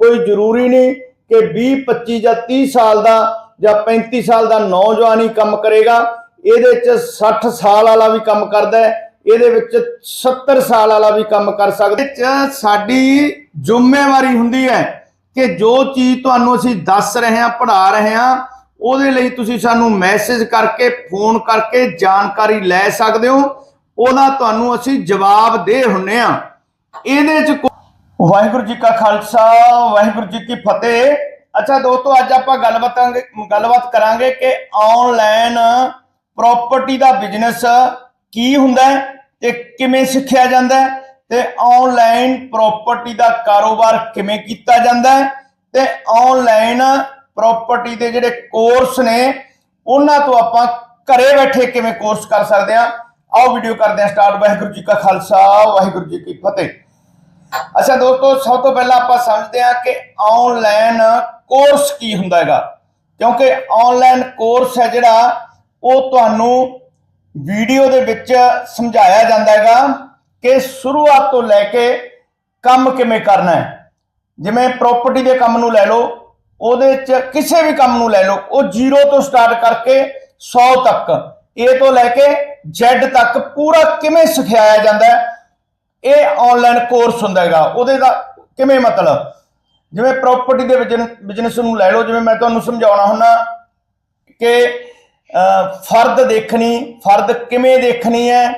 ਕੋਈ ਜ਼ਰੂਰੀ ਨਹੀਂ ਕਿ 20 25 ਜਾਂ 30 ਸਾਲ ਦਾ ਜਾਂ 35 ਸਾਲ ਦਾ ਨੌਜਵਾਨ ਹੀ ਕੰਮ ਕਰੇਗਾ। ਇਹਦੇ ਚ 60 ਸਾਲ ਵਾਲਾ ਵੀ ਕੰਮ ਕਰਦਾ ਹੈ, ਇਹਦੇ ਵਿੱਚ 70 ਸਾਲ ਵਾਲਾ ਵੀ ਕੰਮ ਕਰ ਸਕਦਾ ਚ ਸਾਡੀ ਜ਼ਿੰਮੇਵਾਰੀ ਹੁੰਦੀ ਹੈ ਕਿ ਜੋ ਚੀਜ਼ ਤੁਹਾਨੂੰ ਅਸੀਂ ਦੱਸ ਰਹੇ ਹਾਂ, ਪੜ੍ਹਾ ਰਹੇ ਹਾਂ, ਉਹਦੇ ਲਈ ਤੁਸੀਂ ਸਾਨੂੰ ਮੈਸੇਜ ਕਰਕੇ, ਫੋਨ ਕਰਕੇ ਜਾਣਕਾਰੀ ਲੈ ਸਕਦੇ ਹੋ। ਉਹਦਾ ਤੁਹਾਨੂੰ ਅਸੀਂ ਜਵਾਬ ਦੇ ਹੁੰਨੇ ਆ ਇਹਦੇ ਚ ਵਾਹਿਗੁਰੂ ਜੀ ਕਾ ਖਾਲਸਾ, ਵਾਹਿਗੁਰੂ ਜੀ ਕੀ ਫਤਿਹ। ਅੱਛਾ ਦੋਸਤੋ, ਅੱਜ ਆਪਾਂ ਗੱਲਬਾਤ ਗੱਲਬਾਤ ਕਰਾਂਗੇ ਕਿ ਆਨਲਾਈਨ ਪ੍ਰਾਪਰਟੀ ਦਾ ਬਿਜ਼ਨਸ ਕੀ ਹੁੰਦਾ ਹੈ ਤੇ ਕਿਵੇਂ ਸਿੱਖਿਆ ਜਾਂਦਾ ਹੈ ਤੇ ਆਨਲਾਈਨ ਪ੍ਰਾਪਰਟੀ ਦਾ ਕਾਰੋਬਾਰ ਕਿਵੇਂ ਕੀਤਾ ਜਾਂਦਾ ਹੈ ਤੇ ਆਨਲਾਈਨ ਪ੍ਰਾਪਰਟੀ ਦੇ ਜਿਹੜੇ ਕੋਰਸ ਨੇ, ਉਹਨਾਂ ਤੋਂ ਆਪਾਂ ਘਰੇ ਬੈਠੇ ਕਿਵੇਂ ਕੋਰਸ ਕਰ ਸਕਦੇ ਹਾਂ। ਆਓ ਵੀਡੀਓ ਕਰਦੇ ਹਾਂ ਸਟਾਰਟ ਵਾਹਿਗੁਰੂ ਜੀ ਕਾ ਖਾਲਸਾ, ਵਾਹਿਗੁਰੂ ਜੀ ਕੀ ਫਤਿਹ। ਅੱਛਾ ਦੋਸਤੋ, ਸਭ ਤੋਂ ਪਹਿਲਾਂ ਆਪਾਂ ਸਮਝਦੇ ਹਾਂ ਕਿ ਆਨਲਾਈਨ ਕੋਰਸ ਕੀ ਹੁੰਦਾ ਹੈਗਾ। ਕਿਉਂਕਿ ਆਨਲਾਈਨ ਕੋਰਸ ਹੈ ਜਿਹੜਾ, ਉਹ ਤੁਹਾਨੂੰ ਵੀਡੀਓ ਦੇ ਵਿੱਚ ਸਮਝਾਇਆ ਜਾਂਦਾ ਹੈਗਾ ਕਿ ਸ਼ੁਰੂਆਤ ਤੋਂ ਲੈ ਕੇ ਕੰਮ ਕਿਵੇਂ ਕਰਨਾ ਹੈ। ਜਿਵੇਂ ਪ੍ਰਾਪਰਟੀ ਦੇ ਕੰਮ ਨੂੰ ਲੈ ਲਓ, ਉਹਦੇ ਚ ਕਿਸੇ ਵੀ ਕੰਮ ਨੂੰ ਲੈ ਲਓ, ਉਹ ਜ਼ੀਰੋ ਤੋਂ ਸਟਾਰਟ ਕਰਕੇ 100 ਤੱਕ, A ਤੋਂ ਲੈ ਕੇ Z ਤੱਕ ਪੂਰਾ ਕਿਵੇਂ ਸਿਖਾਇਆ ਜਾਂਦਾ ਹੈ ਇਹ ਆਨਲਾਈਨ ਕੋਰਸ ਹੁੰਦਾ ਹੈਗਾ। ਉਹਦੇ ਦਾ ਕਿਵੇਂ ਮਤਲਬ? ਜਿਵੇਂ ਪ੍ਰਾਪਰਟੀ ਦੇ ਬਿਜ਼ਨਸ ਨੂੰ ਲੈ ਲਓ। ਜਿਵੇਂ ਮੈਂ ਤੁਹਾਨੂੰ ਸਮਝਾਉਣਾ ਹੁੰਦਾ ਕਿ ਫਰਦ ਦੇਖਣੀ, ਫਰਦ ਕਿਵੇਂ ਦੇਖਣੀ ਹੈ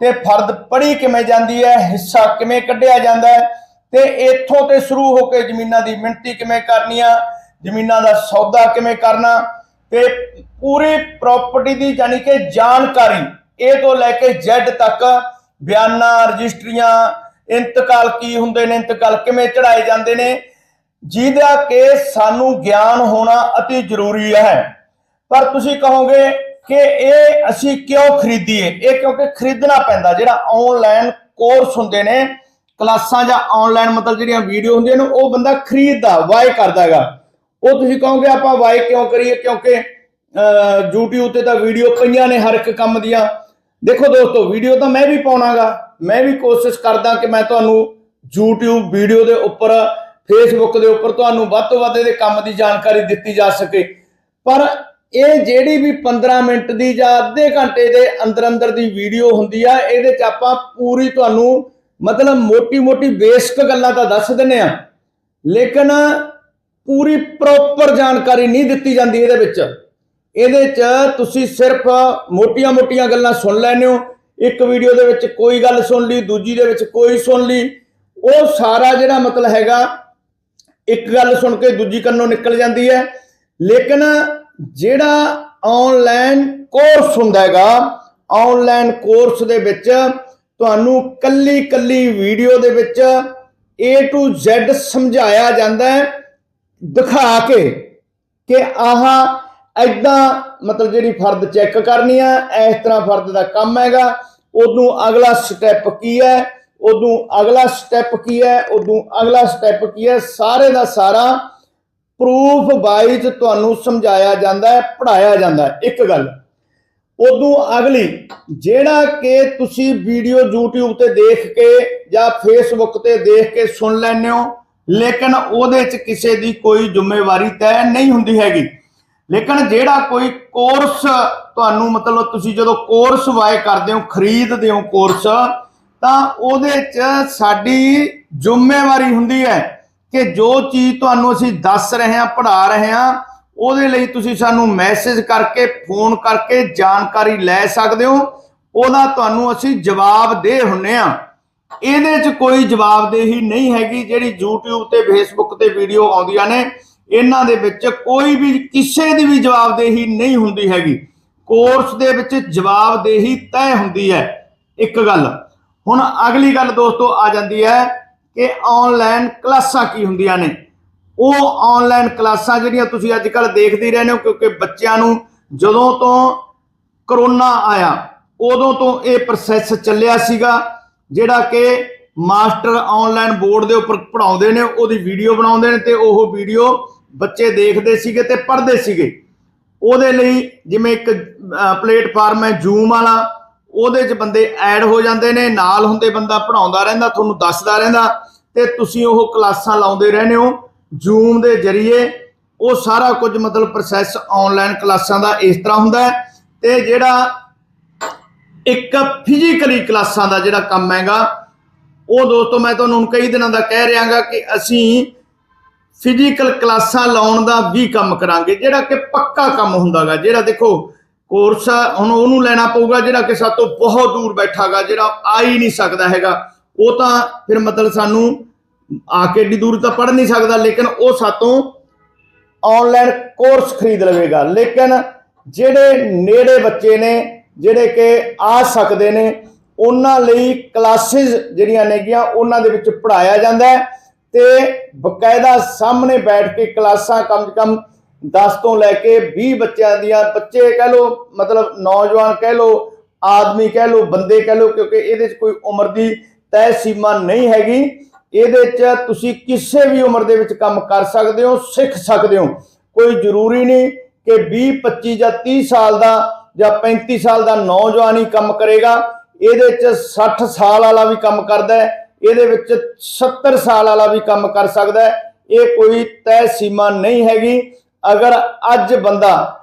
ਤੇ ਫਰਦ ਪੜੀ ਕਿਵੇਂ ਜਾਂਦੀ ਹੈ, ਹਿੱਸਾ ਕਿਵੇਂ ਕੱਢਿਆ ਜਾਂਦਾ ਹੈ ਤੇ ਇੱਥੋਂ ਤੇ ਸ਼ੁਰੂ ਹੋ ਕੇ ਜ਼ਮੀਨਾਂ ਦੀ ਮਿਣਤੀ ਕਿਵੇਂ ਕਰਨੀ ਆ, ਜ਼ਮੀਨਾਂ ਦਾ ਸੌਦਾ ਕਿਵੇਂ ਕਰਨਾ ਤੇ ਪੂਰੀ ਪ੍ਰਾਪਰਟੀ ਦੀ ਯਾਨੀ ਕਿ ਜਾਣਕਾਰੀ ਇਹ ਤੋਂ ਲੈ ਕੇ Z ਤੱਕ ਬਿਆਨਾਂ ਰਜਿਸਟਰੀਆਂ ਇੰਤਕਾਲ ਕੀ ਹੁੰਦੇ ਨੇ ਇੰਤਕਾਲ ਕਿਵੇਂ ਚੜਾਏ ਜਾਂਦੇ ਨੇ ਜਿਹਦਾ ਕਿ ਸਾਨੂੰ ਗਿਆਨ ਹੋਣਾ ਅਤੀ ਜ਼ਰੂਰੀ ਹੈ। ਪਰ ਤੁਸੀਂ ਕਹੋਗੇ ਕਿ ਇਹ ਅਸੀਂ ਕਿਉਂ ਖਰੀਦੀਏ? ਇਹ ਕਿਉਂਕਿ ਖਰੀਦਣਾ ਪੈਂਦਾ ਜਿਹੜਾ ਆਨਲਾਈਨ ਕੋਰਸ ਹੁੰਦੇ ਨੇ ਕਲਾਸਾਂ ਜਾਂ ਆਨਲਾਈਨ ਮਤਲਬ ਜਿਹੜੀਆਂ ਵੀਡੀਓ ਹੁੰਦੀਆਂ ਨੇ ਉਹ ਬੰਦਾ ਖਰੀਦਦਾ ਵਾਏ ਕਰਦਾ ਹੈਗਾ। ਉਹ ਤੁਸੀਂ ਕਹੋਗੇ ਆਪਾਂ ਵਾਏ ਕਿਉਂ ਕਰੀਏ? ਕਿਉਂਕਿ ਅਹ, YouTube ਤੇ ਤਾਂ ਵੀਡੀਓ ਪਈਆਂ ਨੇ ਹਰ ਇੱਕ ਕੰਮ ਦੀਆਂ। ਦੇਖੋ ਦੋਸਤੋ ਵੀਡੀਓ ਤਾਂ ਮੈਂ ਵੀ ਪਾਉਣਾਗਾ। ਮੈਂ ਵੀ ਕੋਸ਼ਿਸ਼ ਕਰਦਾ ਕਿ ਮੈਂ ਤੁਹਾਨੂੰ YouTube ਵੀਡੀਓ ਦੇ ਉੱਪਰ, Facebook ਦੇ ਉੱਪਰ ਤੁਹਾਨੂੰ ਵੱਧ ਤੋਂ ਵੱਧ ਇਹਦੇ ਕੰਮ ਦੀ ਜਾਣਕਾਰੀ ਦਿੱਤੀ ਜਾ ਸਕੇ। ਪਰ ਇਹ ਜਿਹੜੀ ਵੀ 15 ਮਿੰਟ ਦੀ ਜਾਂ ਅੱਧੇ ਘੰਟੇ ਦੇ ਅੰਦਰ ਅੰਦਰ ਦੀ ਵੀਡੀਓ ਹੁੰਦੀ ਆ, ਇਹਦੇ ਚ ਆਪਾਂ ਪੂਰੀ ਤੁਹਾਨੂੰ ਮਤਲਬ ਮੋਟੀ-ਮੋਟੀ ਬੇਸਿਕ ਗੱਲਾਂ ਤਾਂ ਦੱਸ ਦਿੰਨੇ ਆ। ਲੇਕਿਨ ਪੂਰੀ ਪ੍ਰੋਪਰ ਜਾਣਕਾਰੀ ਨਹੀਂ ਦਿੱਤੀ ਜਾਂਦੀ ਇਹਦੇ ਵਿੱਚ। ਇਹਦੇ 'ਚ ਤੁਸੀਂ ਸਿਰਫ ਮੋਟੀਆਂ-ਮੋਟੀਆਂ ਗੱਲਾਂ ਸੁਣ ਲੈਂਦੇ ਹੋ। ਇੱਕ ਵੀਡੀਓ ਦੇ ਵਿੱਚ ਕੋਈ ਗੱਲ ਸੁਣ ਲਈ, ਦੂਜੀ ਦੇ ਵਿੱਚ ਕੋਈ ਸੁਣ ਲਈ। ਉਹ ਸਾਰਾ ਜਿਹੜਾ ਮਤਲਬ ਹੈਗਾ, ਇੱਕ ਗੱਲ ਸੁਣ ਕੇ ਦੂਜੀ ਕੰਨੋਂ ਨਿਕਲ ਜਾਂਦੀ ਹੈ। ਲੇਕਿਨ ਜਿਹੜਾ ਆਨਲਾਈਨ ਕੋਰਸ ਹੁੰਦਾ ਹੈਗਾ ਆਨਲਾਈਨ ਕੋਰਸ ਦੇ ਵਿੱਚ ਤੁਹਾਨੂੰ ਕੱਲੀ ਕੱਲੀ ਵੀਡੀਓ ਦੇ ਵਿੱਚ A to Z ਸਮਝਾਇਆ ਜਾਂਦਾ ਹੈ। ਦਿਖਾ ਕੇ ਕਿ ਆਹ ਐਦਾਂ ਮਤਲਬ ਜਿਹੜੀ ਫਰਦ ਚੈੱਕ ਕਰਨੀ ਆ, ਇਸ ਤਰ੍ਹਾਂ ਫਰਦ ਦਾ ਕੰਮ ਹੈਗਾ। ਉਦੋਂ ਅਗਲਾ ਸਟੈਪ ਕੀ ਹੈ? ਉਦੋਂ ਅਗਲਾ ਸਟੈਪ ਕੀ ਹੈ? ਉਦੋਂ ਅਗਲਾ ਸਟੈਪ ਕੀ ਹੈ? ਸਾਰੇ ਦਾ ਸਾਰਾ ਪ੍ਰੂਫ ਵਾਈਜ਼ ਤੁਹਾਨੂੰ ਸਮਝਾਇਆ ਜਾਂਦਾ ਹੈ ਪੜਾਇਆ ਜਾਂਦਾ ਹੈ। ਇੱਕ ਗੱਲ, ਉਦੋਂ ਅਗਲੀ, ਜਿਹੜਾ ਕਿ ਤੁਸੀਂ ਵੀਡੀਓ YouTube ਤੇ ਦੇਖ ਕੇ ਜਾਂ Facebook ਤੇ ਦੇਖ ਕੇ ਸੁਣ ਲੈਂਦੇ ਹੋ, ਲੇਕਿਨ ਉਹਦੇ 'ਚ ਕਿਸੇ ਦੀ ਕੋਈ ਜ਼ਿੰਮੇਵਾਰੀ ਤੈਅ ਨਹੀਂ ਹੁੰਦੀ ਹੈਗੀ। ਲੇਕਿਨ ਜਿਹੜਾ ਕੋਈ ਕੋਰਸ ਤੁਹਾਨੂੰ ਮਤਲਬ ਤੁਸੀਂ ਜਦੋਂ ਕੋਰਸ ਵਾਏ ਕਰਦੇ ਹੋ, ਖਰੀਦਦੇ ਹੋ ਕੋਰਸ ਤਾਂ ਉਹਦੇ 'ਚ ਸਾਡੀ ਜ਼ਿੰਮੇਵਾਰੀ ਹੁੰਦੀ ਹੈ ਕਿ ਜੋ ਚੀਜ਼ ਤੁਹਾਨੂੰ ਅਸੀਂ ਦੱਸ ਰਹੇ ਹਾਂ, ਪੜ੍ਹਾ ਰਹੇ ਹਾਂ, ਉਹਦੇ ਲਈ ਤੁਸੀਂ ਸਾਨੂੰ ਮੈਸੇਜ ਕਰਕੇ ਫੋਨ ਕਰਕੇ ਜਾਣਕਾਰੀ ਲੈ ਸਕਦੇ ਹੋ। ਉਹਦਾ ਤੁਹਾਨੂੰ ਅਸੀਂ ਜਵਾਬ ਦੇ ਹੁੰਨੇ ਆ ਇਹਦੇ 'ਚ ਕੋਈ ਜਵਾਬਦੇਹੀ ਨਹੀਂ ਹੈਗੀ ਜਿਹੜੀ YouTube ਤੇ, Facebook ਤੇ ਵੀਡੀਓ ਆਉਂਦੀਆਂ ਨੇ। ਇਹਨਾਂ ਦੇ ਵਿੱਚ ਕੋਈ ਵੀ ਕਿਸੇ ਦੀ ਵੀ ਜਵਾਬਦੇਹੀ ਨਹੀਂ ਹੁੰਦੀ ਹੈਗੀ। ਕੋਰਸ ਦੇ ਵਿੱਚ ਜਵਾਬਦੇਹੀ ਤੈਅ ਹੁੰਦੀ ਹੈ। ਇੱਕ ਗੱਲ, ਹੁਣ ਅਗਲੀ ਗੱਲ ਦੋਸਤੋ ਆ ਜਾਂਦੀ ਹੈ ਕਿ ਆਨਲਾਈਨ ਕਲਾਸਾਂ ਕੀ ਹੁੰਦੀਆਂ ਨੇ। ਉਹ ਆਨਲਾਈਨ ਕਲਾਸਾਂ ਜਿਹੜੀਆਂ ਤੁਸੀਂ ਅੱਜ ਕੱਲ ਦੇਖਦੇ ਰਹਿੰਦੇ ਹੋ, ਕਿਉਂਕਿ ਬੱਚਿਆਂ ਨੂੰ ਜਦੋਂ ਤੋਂ ਕਰੋਨਾ ਆਇਆ, ਉਦੋਂ ਤੋਂ ਇਹ ਪ੍ਰੋਸੈਸ ਚੱਲਿਆ ਸੀਗਾ, ਜਿਹੜਾ ਕਿ ਮਾਸਟਰ ਆਨਲਾਈਨ ਬੋਰਡ ਦੇ ਉੱਪਰ ਪੜਾਉਂਦੇ ਨੇ, ਉਹਦੀ ਵੀਡੀਓ ਬਣਾਉਂਦੇ ਨੇ ਤੇ ਉਹ ਵੀਡੀਓ ਬੱਚੇ ਦੇਖਦੇ ਸੀਗੇ ਤੇ ਪੜ੍ਹਦੇ ਸੀਗੇ। ਉਹਦੇ ਲਈ ਜਿਵੇਂ ਇੱਕ ਪਲੇਟਫਾਰਮ ਹੈ ਜ਼ੂਮ ਵਾਲਾ, ਉਹਦੇ 'ਚ ਬੰਦੇ ਐਡ ਹੋ ਜਾਂਦੇ ਨੇ, ਨਾਲ ਹੁੰਦੇ ਬੰਦਾ ਪੜਾਉਂਦਾ ਰਹਿੰਦਾ, ਤੁਹਾਨੂੰ ਦੱਸਦਾ ਰਹਿੰਦਾ, ਤੇ ਤੁਸੀਂ ਉਹ ਕਲਾਸਾਂ ਲਾਉਂਦੇ ਰਹਿੰਦੇ ਹੋ। ਜ਼ੂਮ ਦੇ ਜ਼ਰੀਏ ਉਹ ਸਾਰਾ ਕੁਝ ਮਤਲਬ ਪ੍ਰੋਸੈਸ ਆਨਲਾਈਨ ਕਲਾਸਾਂ ਦਾ ਇਸ ਤਰ੍ਹਾਂ ਹੁੰਦਾ ਹੈ। ਤੇ ਜਿਹੜਾ ਇੱਕ ਫਿਜ਼ੀਕਲੀ ਕਲਾਸਾਂ ਦਾ ਜਿਹੜਾ ਕੰਮ ਹੈਗਾ, ਉਹ ਦੋਸਤੋ ਮੈਂ ਤੁਹਾਨੂੰ ਕਈ ਦਿਨਾਂ ਦਾ ਕਹਿ ਰਿਹਾਗਾ ਕਿ ਅਸੀਂ ਫਿਜ਼ੀਕਲ ਕਲਾਸਾਂ ਲਾਉਣ ਦਾ ਵੀ ਕੰਮ ਕਰਾਂਗੇ, ਜਿਹੜਾ ਕਿ ਪੱਕਾ ਕੰਮ ਹੁੰਦਾਗਾ, ਜਿਹੜਾ ਦੇਖੋ ਕੋਰਸ ਹੁਣ ਉਹਨੂੰ ਲੈਣਾ ਪਊਗਾ, ਜਿਹੜਾ ਕਿ ਸਾਤੋਂ ਬਹੁਤ ਦੂਰ ਬੈਠਾਗਾ, ਜਿਹੜਾ ਆ ਹੀ ਨਹੀਂ ਸਕਦਾ ਹੈਗਾ। ਉਹ ਤਾਂ ਫਿਰ ਮਤਲਬ ਸਾਨੂੰ ਆ ਕੇ ਏਡੀ ਦੂਰ ਤਾਂ ਪੜ ਨਹੀਂ ਸਕਦਾ, ਲੇਕਿਨ ਉਹ ਸਾਤੋਂ ਆਨਲਾਈਨ ਕੋਰਸ ਖਰੀਦ ਲਵੇਗਾ। ਲੇਕਿਨ ਜਿਹੜੇ ਨੇੜੇ ਬੱਚੇ ਨੇ, ਜਿਹੜੇ ਕਿ ਆ ਸਕਦੇ ਨੇ, ਉਹਨਾਂ ਲਈ ਕਲਾਸਿਸ ਜਿਹੜੀਆਂ ਨੇਗੀਆਂ, ਉਹਨਾਂ ਦੇ ਵਿੱਚ ਪੜਾਇਆ ਜਾਂਦਾ ਹੈ। ਤੇ ਬਕਾਇਦਾ ਸਾਹਮਣੇ ਬੈਠ ਕੇ ਕਲਾਸਾਂ ਕਮ ਸੇ ਕਮ 10 ਤੋਂ ਲੈ ਕੇ 20 ਬੱਚਿਆਂ ਦੀਆਂ, ਬੱਚੇ ਕਹਿ ਲੋ ਮਤਲਬ ਨੌਜਵਾਨ ਕਹਿ ਲੋ ਆਦਮੀ ਕਹਿ ਲੋ ਬੰਦੇ ਕਹਿ ਲੋ ਕਿਉਂਕਿ ਇਹਦੇ 'ਚ ਕੋਈ ਉਮਰ ਦੀ ਤੈਅ ਸੀਮਾ ਨਹੀਂ ਹੈਗੀ। ਇਹਦੇ 'ਚ ਤੁਸੀਂ ਕਿਸੇ ਵੀ ਉਮਰ ਦੇ ਵਿੱਚ ਕੰਮ ਕਰ ਸਕਦੇ ਹੋ, ਸਿੱਖ ਸਕਦੇ ਹੋ। ਕੋਈ ਜ਼ਰੂਰੀ ਨਹੀਂ ਕਿ 20 25 ਜਾਂ 30 ਸਾਲ ਦਾ ਜਾਂ 35 ਸਾਲ ਦਾ ਨੌਜਵਾਨ ਹੀ ਕੰਮ ਕਰੇਗਾ। ਇਹਦੇ 'ਚ 60 ਸਾਲ ਵਾਲਾ ਵੀ ਕੰਮ ਕਰਦਾ ਹੈ। ਇਹਦੇ ਵਿੱਚ 70 ਸਾਲ ਵਾਲਾ ਵੀ ਕੰਮ ਕਰ ਸਕਦਾ ਹੈ। ਇਹ ਕੋਈ ਤੈਅ ਸੀਮਾ ਨਹੀਂ ਹੈਗੀ। ਅਗਰ ਅੱਜ ਬੰਦਾ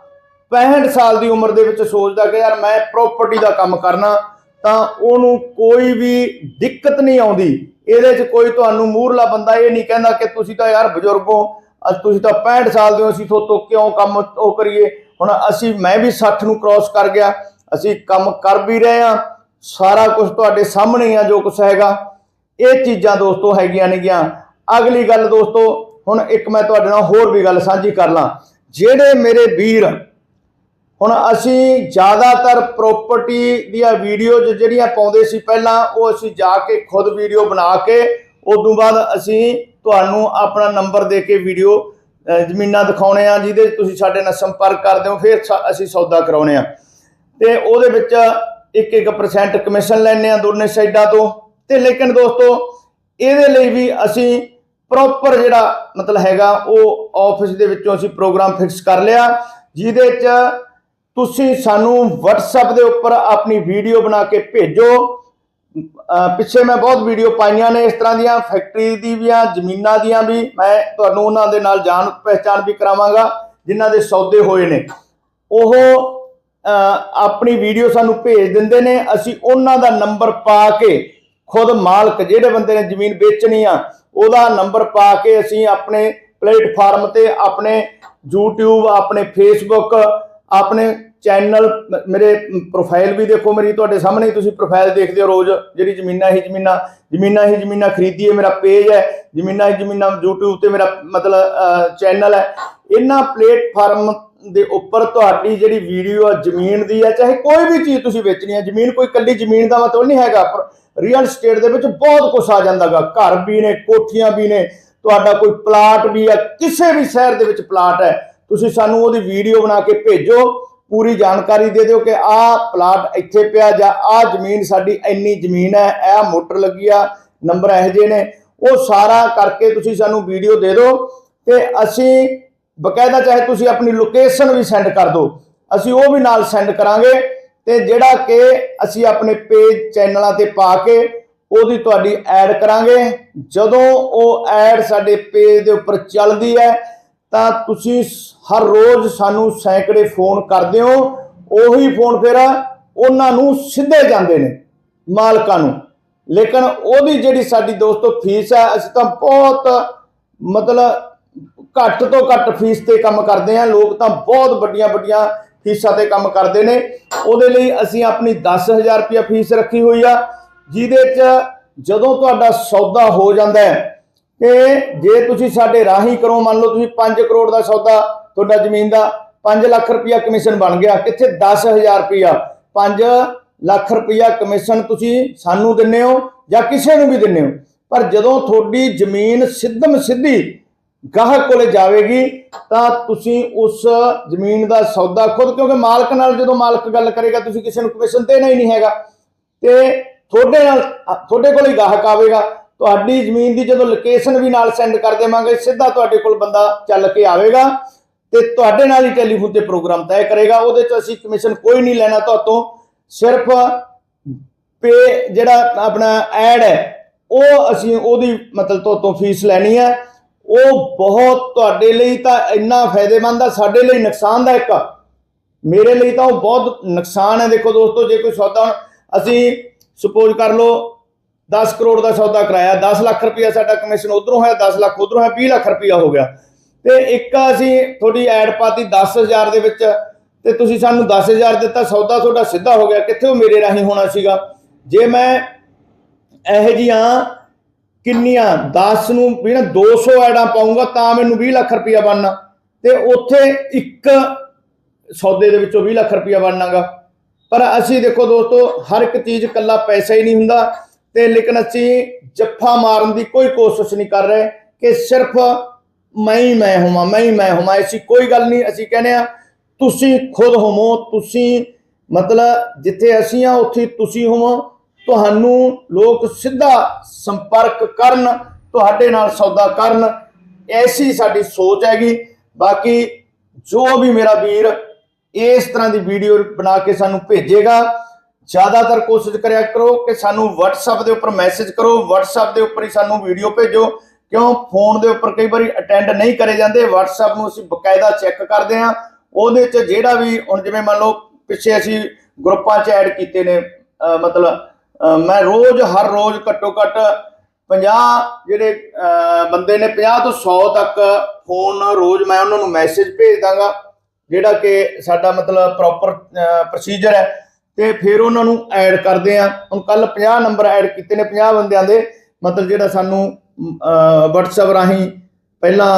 65 ਸਾਲ ਦੀ ਉਮਰ ਦੇ ਵਿੱਚ ਸੋਚਦਾ ਕਿ ਯਾਰ ਮੈਂ ਪ੍ਰਾਪਰਟੀ ਦਾ ਕੰਮ ਕਰਨਾ, ਤਾਂ ਉਹਨੂੰ ਕੋਈ ਵੀ ਦਿੱਕਤ ਨਹੀਂ ਆਉਂਦੀ। ਇਹਦੇ 'ਚ ਕੋਈ ਤੁਹਾਨੂੰ ਮੂਰਲਾ ਬੰਦਾ ਇਹ ਨਹੀਂ ਕਹਿੰਦਾ ਕਿ ਤੁਸੀਂ ਤਾਂ ਯਾਰ ਬਜ਼ੁਰਗ ਹੋ ਅੱਜ ਤੁਸੀਂ ਤਾਂ 65 ਸਾਲ ਦੇ ਹੋ, ਅਸੀਂ ਤੋਂ ਕਿਉਂ ਕੰਮ ਉਹ ਕਰੀਏ? ਹੁਣ ਅਸੀਂ, ਮੈਂ ਵੀ 60 ਨੂੰ ਕ੍ਰਾਸ ਕਰ ਗਿਆ। ਅਸੀਂ ਕੰਮ ਕਰ ਵੀ ਰਹੇ ਹਾਂ। ਸਾਰਾ ਕੁਝ ਤੁਹਾਡੇ ਸਾਹਮਣੇ ਆ, ਜੋ ਕੁਝ ਹੈਗਾ। ਇਹ ਚੀਜ਼ਾਂ ਦੋਸਤੋ ਹੈਗੀਆਂ ਨੇਗੀਆਂ ਅਗਲੀ ਗੱਲ ਦੋਸਤੋ, ਹੁਣ ਇੱਕ ਮੈਂ ਤੁਹਾਡੇ ਨਾਲ ਹੋਰ ਵੀ ਗੱਲ ਸਾਂਝੀ ਕਰ ਲਾਂ। ਜਿਹੜੇ ਮੇਰੇ ਵੀਰ, ਹੁਣ ਅਸੀਂ ਜ਼ਿਆਦਾਤਰ ਪ੍ਰਾਪਰਟੀ ਦੀਆਂ ਵੀਡੀਓਜ਼ ਜਿਹੜੀਆਂ ਪਾਉਂਦੇ ਸੀ ਪਹਿਲਾਂ, ਉਹ ਅਸੀਂ ਜਾ ਕੇ ਖੁਦ ਵੀਡੀਓ ਬਣਾ ਕੇ, ਉਦੋਂ ਬਾਅਦ ਅਸੀਂ ਤੁਹਾਨੂੰ ਆਪਣਾ ਨੰਬਰ ਦੇ ਕੇ ਵੀਡੀਓ ਜ਼ਮੀਨਾਂ ਦਿਖਾਉਣੇ ਆ, ਜਿਹਦੇ ਤੁਸੀਂ ਸਾਡੇ ਨਾਲ ਸੰਪਰਕ ਕਰਦੇ ਹੋ, ਫਿਰ ਸਾ- ਅਸੀਂ ਸੌਦਾ ਕਰਾਉਣੇ ਆ। ਤੇ ਉਹਦੇ ਵਿੱਚ 1-1% ਕਮਿਸ਼ਨ ਲੈਣੇ ਆ ਦੋਨੇ ਸਾਈਡਾਂ ਤੋਂ। ਤੇ ਲੇਕਿਨ ਦੋਸਤੋ, ਇਹਦੇ ਲਈ ਵੀ ਅਸੀਂ ਪ੍ਰੋਪਰ ਜਿਹੜਾ ਮਤਲਬ ਹੈਗਾ, ਉਹ ਆਫਿਸ ਦੇ ਵਿੱਚੋਂ ਅਸੀਂ ਪ੍ਰੋਗਰਾਮ ਫਿਕਸ ਕਰ ਲਿਆ, ਜਿਹਦੇ 'ਚ ਤੁਸੀਂ ਸਾਨੂੰ WhatsApp ਦੇ ਉੱਪਰ ਆਪਣੀ ਵੀਡੀਓ ਬਣਾ ਕੇ ਭੇਜੋ। ਪਿੱਛੇ ਮੈਂ ਬਹੁਤ ਵੀਡੀਓ ਪਾਈਆਂ ਨੇ, ਇਸ ਤਰ੍ਹਾਂ ਦੀਆਂ ਫੈਕਟਰੀ ਦੀ ਵੀ ਆ, ਜ਼ਮੀਨਾਂ ਦੀਆਂ ਵੀ, ਮੈਂ ਤੁਹਾਨੂੰ ਉਹਨਾਂ ਦੇ ਨਾਲ ਜਾਣ, ਪਹਿਚਾਣ ਵੀ ਕਰਾਵਾਂਗਾ, ਜਿਨ੍ਹਾਂ ਦੇ ਸੌਦੇ ਹੋਏ ਨੇ। ਉਹ ਆਪਣੀ ਵੀਡੀਓ ਸਾਨੂੰ ਭੇਜ ਦਿੰਦੇ ਨੇ, ਅਸੀਂ ਉਹਨਾਂ ਦਾ ਨੰਬਰ ਪਾ ਕੇ ਖੁਦ ਮਾਲਕ ਜਿਹੜੇ ਬੰਦੇ ਨੇ ਜ਼ਮੀਨ ਵੇਚਣੀ ਆ, ਉਹਦਾ ਨੰਬਰ ਪਾ ਕੇ ਅਸੀਂ ਆਪਣੇ ਪਲੇਟਫਾਰਮ ਤੇ, ਆਪਣੇ YouTube, ਆਪਣੇ Facebook, ਆਪਣੇ ਚੈਨਲ ਮੇਰੇ ਪ੍ਰੋਫਾਈਲ ਵੀ ਦੇਖੋ ਮੇਰੀ, ਤੁਹਾਡੇ ਸਾਹਮਣੇ ਤੁਸੀਂ ਪ੍ਰੋਫਾਈਲ ਦੇਖਦੇ ਹੋ ਰੋਜ਼, ਜਿਹੜੀ ਜ਼ਮੀਨਾਂ ਹੀ ਜ਼ਮੀਨਾਂ ਜ਼ਮੀਨਾਂ ਹੀ ਜ਼ਮੀਨਾਂ ਖਰੀਦੀਏ, ਮੇਰਾ ਪੇਜ ਹੈ, ਜ਼ਮੀਨਾਂ ਹੀ ਜ਼ਮੀਨਾਂ, YouTube ਤੇ ਮੇਰਾ ਮਤਲਬ ਚੈਨਲ ਹੈ। ਇਹਨਾਂ ਪਲੇਟਫਾਰਮ ਦੇ ਉੱਪਰ ਤੁਹਾਡੀ ਜਿਹੜੀ ਵੀਡੀਓ ਆ, ਜ਼ਮੀਨ ਦੀ ਹੈ ਚਾਹੇ ਕੋਈ ਵੀ ਚੀਜ਼ ਤੁਸੀਂ ਵੇਚਣੀ ਹੈ ਜ਼ਮੀਨ ਕੋਈ ਇਕੱਲੀ ਜ਼ਮੀਨ ਦਾ ਮਤਲਬ ਨਹੀਂ ਹੈਗਾ, ਪਰ ਰੀਅਲ ਸਟੇਟ ਦੇ ਵਿੱਚ ਬਹੁਤ ਕੁਝ ਆ ਜਾਂਦਾਗਾ। ਘਰ ਵੀ ਨੇ, ਕੋਠੀਆਂ ਵੀ ਨੇ, ਤੁਹਾਡਾ ਕੋਈ ਪਲਾਟ ਵੀ ਹੈ, ਕਿਸੇ ਵੀ ਸ਼ਹਿਰ ਦੇ ਵਿੱਚ ਪਲਾਟ ਹੈ, ਤੁਸੀਂ ਸਾਨੂੰ ਉਹਦੀ ਵੀਡੀਓ ਬਣਾ ਕੇ ਭੇਜੋ, ਪੂਰੀ ਜਾਣਕਾਰੀ ਦੇ ਦਿਓ ਕਿ ਆਹ ਪਲਾਟ ਇੱਥੇ ਪਿਆ ਜਾਂ ਆਹ ਜ਼ਮੀਨ ਸਾਡੀ ਇੰਨੀ ਜ਼ਮੀਨ ਹੈ ਇਹ ਮੋਟਰ ਲੱਗੀ ਆ ਨੰਬਰ ਇਹੋ ਜਿਹੇ ਨੇ, ਉਹ ਸਾਰਾ ਕਰਕੇ ਤੁਸੀਂ ਸਾਨੂੰ ਵੀਡੀਓ ਦੇ ਦਿਓ ਤੇ ਅਸੀਂ ਬਕਾਇਦਾ ਚਾਹੇ ਤੁਸੀਂ ਆਪਣੀ ਲੋਕੇਸ਼ਨ ਵੀ ਸੈਂਡ ਕਰ ਦਿਓ, ਅਸੀਂ ਉਹ ਵੀ ਨਾਲ ਸੈਂਡ ਕਰਾਂਗੇ। ਤੇ ਜਿਹੜਾ ਕਿ ਅਸੀਂ ਆਪਣੇ ਪੇਜ ਚੈਨਲਾਂ ਤੇ ਪਾ ਕੇ ਉਹਦੀ ਤੁਹਾਡੀ ਐਡ ਕਰਾਂਗੇ। ਜਦੋਂ ਉਹ ਐਡ ਸਾਡੇ ਪੇਜ ਦੇ ਉੱਪਰ ਚੱਲਦੀ ਹੈ, ਤਾਂ ਤੁਸੀਂ ਹਰ ਰੋਜ਼ ਸਾਨੂੰ ਸੈਂਕੜੇ ਫੋਨ ਕਰਦੇ ਹੋ। ਉਹੀ ਫੋਨ ਫਿਰ ਉਹਨਾਂ ਨੂੰ ਸਿੱਧੇ ਜਾਂਦੇ ਨੇ ਮਾਲਕਾਂ ਨੂੰ। ਲੇਕਿਨ ਉਹਦੀ ਜਿਹੜੀ ਸਾਡੀ ਦੋਸਤੋ ਫੀਸ ਹੈ, ਅਸੀਂ ਤਾਂ ਬਹੁਤ ਮਤਲਬ ਘੱਟ ਤੋਂ ਘੱਟ ਫੀਸ ਤੇ ਕੰਮ ਕਰਦੇ ਹਾਂ। ਲੋਕ ਤਾਂ ਬਹੁਤ ਵੱਡੀਆਂ ਵੱਡੀਆਂ ਫੀਸਾਂ ਤੇ ਕੰਮ ਕਰਦੇ ਨੇ। ਉਹਦੇ ਲਈ ਅਸੀਂ ਆਪਣੀ 10000 ਰੁਪਇਆ ਫੀਸ ਰੱਖੀ ਹੋਈ ਆ, ਜਿਹਦੇ 'ਚ ਜਦੋਂ ਤੁਹਾਡਾ ਸੌਦਾ ਹੋ ਜਾਂਦਾ ਹੈ, ਤੇ ਜੇ ਤੁਸੀਂ ਸਾਡੇ ਰਾਹੀਂ ਕਰੋ, ਮੰਨ ਲਓ ਤੁਸੀਂ 5 ਕਰੋੜ ਦਾ ਸੌਦਾ ਤੁਹਾਡਾ ਜ਼ਮੀਨ ਦਾ 5 ਲੱਖ ਰੁਪਇਆ ਕਮਿਸ਼ਨ ਬਣ ਗਿਆ, ਕਿੱਥੇ 10000 ਰੁਪਇਆ? 5 ਲੱਖ ਰੁਪਇਆ ਕਮਿਸ਼ਨ ਤੁਸੀਂ ਸਾਨੂੰ ਦਿੰਨੇ ਹੋ ਜਾਂ ਕਿਸੇ ਨੂੰ ਵੀ ਦਿੰਨੇ ਹੋ। ਪਰ ਜਦੋਂ ਤੁਹਾਡੀ ਜ਼ਮੀਨ ਸਿੱਧਮ ਸਿੱਧੀ ਗਾਹਕ ਕੋਲੇ ਜਾਵੇਗੀ, ਤਾਂ ਤੁਸੀਂ ਉਸ ਜ਼ਮੀਨ ਦਾ ਸੌਦਾ ਖੁਦ, ਕਿਉਂਕਿ ਮਾਲਕ ਨਾਲ ਜਦੋਂ ਮਾਲਕ ਗੱਲ ਕਰੇਗਾ, ਤੁਸੀਂ ਕਿਸੇ ਨੂੰ ਕਮਿਸ਼ਨ ਦੇਣਾ ਹੀ ਨਹੀਂ ਹੈਗਾ। ਤੇ ਤੁਹਾਡੇ ਨਾਲ ਤੁਹਾਡੇ ਕੋਲ ਹੀ ਗਾਹਕ ਆਵੇਗਾ। ਤੁਹਾਡੀ ਜ਼ਮੀਨ ਦੀ ਜਦੋਂ ਲੋਕੇਸ਼ਨ ਵੀ ਨਾਲ ਸੈਂਡ ਕਰ ਦੇਵਾਂਗੇ, ਸਿੱਧਾ ਤੁਹਾਡੇ ਕੋਲ ਬੰਦਾ ਚੱਲ ਕੇ ਆਵੇਗਾ ਤੇ ਤੁਹਾਡੇ ਨਾਲ ਹੀ ਟੈਲੀਫੋਨ ਤੇ ਪ੍ਰੋਗਰਾਮ ਤੈਅ ਕਰੇਗਾ। ਉਹਦੇ ਚ ਅਸੀਂ ਕਮਿਸ਼ਨ ਕੋਈ ਨਹੀਂ ਲੈਣਾ ਤੁਹਾਤੋਂ, ਸਿਰਫ ਪੇ ਜਿਹੜਾ ਆਪਣਾ ਐਡ ਹੈ, ਉਹ ਅਸੀਂ ਉਹਦੀ ਮਤਲਬ ਤੋਂ ਤੋਂ ਫੀਸ ਲੈਣੀ ਹੈ। ਉਹ ਬਹੁਤ ਤੁਹਾਡੇ ਲਈ ਤਾਂ ਇੰਨਾ ਫਾਇਦੇਮੰਦ ਆ, ਸਾਡੇ ਲਈ ਨੁਕਸਾਨਦਾਇਕ ਆ। ਮੇਰੇ ਲਈ ਤਾਂ ਉਹ ਬਹੁਤ ਨੁਕਸਾਨ ਹੈ। ਦੇਖੋ ਦੋਸਤੋ, ਜੇ ਕੋਈ ਸੌਦਾ ਅਸੀਂ ਸਪੋਜ਼ ਕਰ ਲਓ 10 ਕਰੋੜ ਦਾ ਸੌਦਾ ਕਰਾਇਆ 10 ਲੱਖ ਰੁਪਇਆ ਸਾਡਾ ਕਮਿਸ਼ਨ ਉਧਰੋਂ ਹੈ 10 ਲੱਖ ਉਧਰੋਂ ਹੈ 20 ਲੱਖ ਰੁਪਇਆ ਹੋ ਗਿਆ। ਤੇ ਇੱਕ ਅਸੀਂ ਤੁਹਾਡੀ ਐਡ ਪਾਤੀ 10000 ਦੇ ਵਿੱਚ, ਤੇ ਤੁਸੀਂ ਸਾਨੂੰ 10000 ਦਿੱਤਾ, ਸੌਦਾ ਤੁਹਾਡਾ ਸਿੱਧਾ ਹੋ ਗਿਆ। ਕਿੱਥੇ ਉਹ ਮੇਰੇ ਰਾਹੀਂ ਹੋਣਾ ਸੀਗਾ? ਜੇ ਮੈਂ ਇਹੋ ਜੀਆਂ ਕਿੰਨੀਆਂ? 10 ਨੂੰ ਵੀ ਨਾ 200 ਐਡਾਂ ਪਾਉਂਗਾ ਤਾਂ ਮੈਨੂੰ 20 ਲੱਖ ਰੁਪਇਆ ਬਣਨਾ। ਤੇ ਉੱਥੇ ਇੱਕ ਸੌਦੇ ਦੇ ਵਿੱਚੋਂ 20 ਲੱਖ ਰੁਪਇਆ ਬਣਨਾਗਾ। ਪਰ ਅਸੀਂ ਦੇਖੋ ਦੋਸਤੋ, ਹਰ ਇੱਕ ਚੀਜ਼ ਇਕੱਲਾ ਪੈਸਾ ਹੀ ਨਹੀਂ ਹੁੰਦਾ ਤੇ ਲੇਕਿਨ ਅਸੀਂ ਜੱਫਾ ਮਾਰਨ ਦੀ ਕੋਈ ਕੋਸ਼ਿਸ਼ ਨਹੀਂ ਕਰ ਰਹੇ ਕਿ ਸਿਰਫ ਮੈਂ ਹੀ ਮੈਂ ਹੋਵਾਂ, ਮੈਂ ਹੀ ਮੈਂ ਹੋਵਾਂ। ਐਸੀ ਕੋਈ ਗੱਲ ਨਹੀਂ, ਅਸੀਂ ਕਹਿੰਦੇ ਆ ਤੁਸੀਂ ਖੁਦ ਹੋਵੋ, ਤੁਸੀਂ ਮਤਲਬ ਜਿੱਥੇ ਅਸੀਂ ਆ ਉੱਥੇ ਤੁਸੀਂ ਹੋਵੋ। ਤੁਹਾਨੂੰ ਲੋਕ ਸਿੱਧਾ ਸੰਪਰਕ ਕਰਨ, ਤੁਹਾਡੇ ਨਾਲ ਸੌਦਾ ਕਰਨ। ਐਸੀ ਸਾਡੀ ਸੋਚ ਹੈਗੀ। ਬਾਕੀ ਜੋ ਵੀ ਮੇਰਾ ਵੀਰ ਇਸ ਤਰ੍ਹਾਂ ਦੀ ਵੀਡੀਓ ਬਣਾ ਕੇ ਸਾਨੂੰ ਭੇਜੇਗਾ, ਜ਼ਿਆਦਾਤਰ ਕੋਸ਼ਿਸ਼ ਕਰਿਆ ਕਰੋ ਕਿ ਸਾਨੂੰ WhatsApp ਦੇ ਉੱਪਰ ਮੈਸੇਜ ਕਰੋ। WhatsApp ਦੇ ਉੱਪਰ ਹੀ ਸਾਨੂੰ ਵੀਡੀਓ ਭੇਜੋ। ਕਿਉਂ? ਫੋਨ ਦੇ ਉੱਪਰ ਕਈ ਵਾਰੀ ਅਟੈਂਡ ਨਹੀਂ ਕਰੇ ਜਾਂਦੇ। WhatsApp ਨੂੰ ਅਸੀਂ ਬਕਾਇਦਾ ਚੈੱਕ ਕਰਦੇ ਹਾਂ। ਉਹਦੇ 'ਚ ਜਿਹੜਾ ਵੀ ਹੁਣ ਜਿਵੇਂ ਮੰਨ ਲਓ ਪਿੱਛੇ ਅਸੀਂ ਗਰੁੱਪਾਂ 'ਚ ਐਡ ਕੀਤੇ ਨੇ, ਅਹ ਮਤਲਬ ਮੈਂ ਰੋਜ਼ ਹਰ ਰੋਜ਼ ਘੱਟੋ ਘੱਟ 50 ਜਿਹੜੇ ਬੰਦੇ ਨੇ 50 ਤੋਂ 100 ਤੱਕ ਫੋਨ ਰੋਜ਼ ਮੈਂ ਉਹਨਾਂ ਨੂੰ ਮੈਸੇਜ ਭੇਜ ਦਾਂਗਾ ਜਿਹੜਾ ਕਿ ਸਾਡਾ ਮਤਲਬ ਪ੍ਰੋਪਰ ਪ੍ਰੋਸੀਜਰ ਹੈ। ਤੇ ਫਿਰ ਉਹਨਾਂ ਨੂੰ ਐਡ ਕਰਦੇ ਆ ਹੁਣ ਕੱਲ 50 ਨੰਬਰ ਐਡ ਕੀਤੇ ਨੇ 50 ਬੰਦਿਆਂ ਦੇ ਮਤਲਬ ਜਿਹੜਾ ਸਾਨੂੰ ਅਹ, WhatsApp ਰਾਹੀਂ ਪਹਿਲਾਂ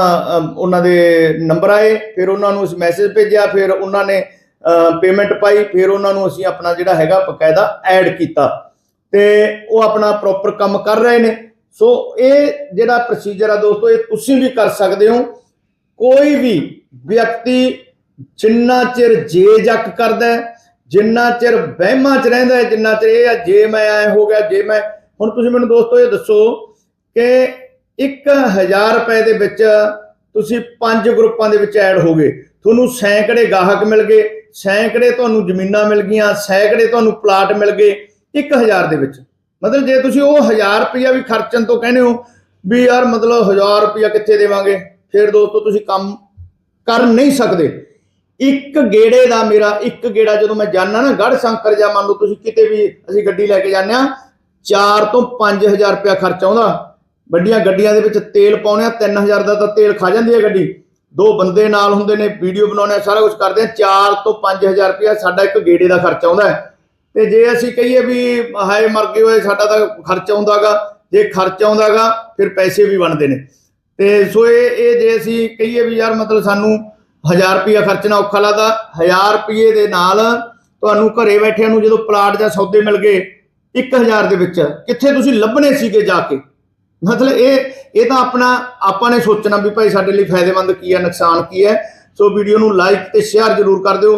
ਉਹਨਾਂ ਦੇ ਨੰਬਰ ਆਏ ਫਿਰ ਉਹਨਾਂ ਨੂੰ ਅਸੀਂ ਮੈਸੇਜ ਭੇਜਿਆ ਫਿਰ ਉਹਨਾਂ ਨੇ ਪੇਮੈਂਟ ਪਾਈ ਫਿਰ ਉਹਨਾਂ ਨੂੰ ਅਸੀਂ ਆਪਣਾ ਜਿਹੜਾ ਹੈਗਾ ਬਕਾਇਦਾ ਐਡ ਕੀਤਾ। ਤੇ ਉਹ ਆਪਣਾ ਪ੍ਰੋਪਰ ਕੰਮ ਕਰ ਰਹੇ ਨੇ। ਸੋ ਇਹ ਜਿਹੜਾ ਪ੍ਰੋਸੀਜਰ ਆ ਦੋਸਤੋ ਇਹ ਤੁਸੀਂ ਵੀ ਕਰ ਸਕਦੇ ਹੋ। ਕੋਈ ਵੀ ਵਿਅਕਤੀ ਜਿੰਨਾ ਚਿਰ ਜੇ ਜੱਕ ਕਰਦਾ ਹੈ, ਜਿੰਨਾ ਚਿਰ ਵਹਿਮਾਂ 'ਚ ਰਹਿੰਦਾ ਹੈ, ਜਿੰਨਾ ਚਿਰ ਇਹ ਆ ਜੇ ਮੈਂ ਐ ਹੋ ਗਿਆ ਜੇ ਮੈਂ ਹੁਣ ਤੁਸੀਂ ਮੈਨੂੰ ਦੋਸਤੋ ਇਹ ਦੱਸੋ ਕਿ 1000 ਰੁਪਏ ਦੇ ਵਿੱਚ ਤੁਸੀਂ ਪੰਜ ਗਰੁੱਪਾਂ ਦੇ ਵਿੱਚ ਐਡ ਹੋ ਗਏ। ਤੁਹਾਨੂੰ ਸੈਂਕੜੇ ਗਾਹਕ ਮਿਲ ਗਏ ਸੈਂਕੜੇ ਤੁਹਾਨੂੰ ਜ਼ਮੀਨਾਂ ਮਿਲ ਗਈਆਂ ਸੈਂਕੜੇ ਤੁਹਾਨੂੰ ਪਲਾਟ ਮਿਲ ਗਏ। 1000 ਦੇ ਵਿੱਚ। ਮਤਲਬ ਜੇ ਤੁਸੀਂ ਉਹ 1000 ਰੁਪਇਆ ਵੀ ਖਰਚਣ ਤੋਂ ਕਹਿੰਦੇ ਹੋ ਵੀ ਯਾਰ ਮਤਲਬ 1000 ਰੁਪਇਆ ਕਿੱਥੇ ਦੇਵਾਂਗੇ, ਫਿਰ ਦੋਸਤੋ ਤੁਸੀਂ ਕੰਮ ਕਰ ਨਹੀਂ ਸਕਦੇ। ਇੱਕ ਗੇੜੇ ਦਾ ਮੇਰਾ, ਇੱਕ ਗੇੜਾ ਜਦੋਂ ਮੈਂ ਜਾਣਾ ਨਾ ਗੜ ਸ਼ੰਕਰ ਜਾਂ ਮੰਨ ਲਓ ਤੁਸੀਂ ਕਿਤੇ ਵੀ ਅਸੀਂ ਗੱਡੀ ਲੈ ਕੇ ਜਾਂਦੇ ਆ 4 ਤੋਂ 5000 ਰੁਪਇਆ ਖਰਚ ਆਉਂਦਾ। ਵੱਡੀਆਂ ਗੱਡੀਆਂ ਦੇ ਵਿੱਚ ਤੇਲ ਪਾਉਣੇ ਆ 3000 ਦਾ ਤਾਂ ਤੇਲ ਖਾ ਜਾਂਦੀ ਹੈ ਗੱਡੀ। ਦੋ ਬੰਦੇ ਨਾਲ ਹੁੰਦੇ ਨੇ, ਵੀਡੀਓ ਬਣਾਉਣੇ ਆ ਸਾਰਾ ਕੁਝ ਕਰਦੇ ਆ 4 ਤੋਂ 5000 ਰੁਪਇਆ ਸਾਡਾ ਇੱਕ ਗੇੜੇ ਦਾ ਖਰਚ ਆਉਂਦਾ ਤੇ ਜੇ ਅਸੀਂ ਕਹੀਏ ਵੀ ਹਾਏ ਮਰ ਗਏ ਹੋਏ, ਸਾਡਾ ਤਾਂ ਖਰਚ ਆਉਂਦਾਗਾ, ਜੇ ਖਰਚ ਆਉਂਦਾਗਾ, ਫਿਰ ਪੈਸੇ ਵੀ ਬਣਦੇ ਨੇ। ਤੇ ਸੋ ਇਹ ਇਹ ਜੇ ਅਸੀਂ ਕਹੀਏ ਵੀ ਯਾਰ ਮਤਲਬ ਸਾਨੂੰ 1000 ਰੁਪਇਆ ਖਰਚਣਾ ਔਖਾ ਲੱਗਦਾ 1000 ਰੁਪਏ ਦੇ ਨਾਲ ਤੁਹਾਨੂੰ ਘਰੇ ਬੈਠਿਆਂ ਨੂੰ ਜਦੋਂ ਪਲਾਟ ਜਾਂ ਸੌਦੇ ਮਿਲ ਗਏ 1000 ਦੇ ਵਿੱਚ, ਕਿੱਥੇ ਤੁਸੀਂ ਲੱਭਣੇ ਸੀਗੇ ਜਾ ਕੇ? ਮਤਲਬ ਇਹ ਇਹ ਤਾਂ ਆਪਣਾ, ਆਪਾਂ ਨੇ ਸੋਚਣਾ ਵੀ ਭਾਈ ਸਾਡੇ ਲਈ ਫਾਇਦੇਮੰਦ ਕੀ ਹੈ ਨੁਕਸਾਨ ਕੀ ਹੈ। ਸੋ ਵੀਡੀਓ ਨੂੰ ਲਾਈਕ ਤੇ ਸ਼ੇਅਰ ਜ਼ਰੂਰ ਕਰ ਦਿਓ।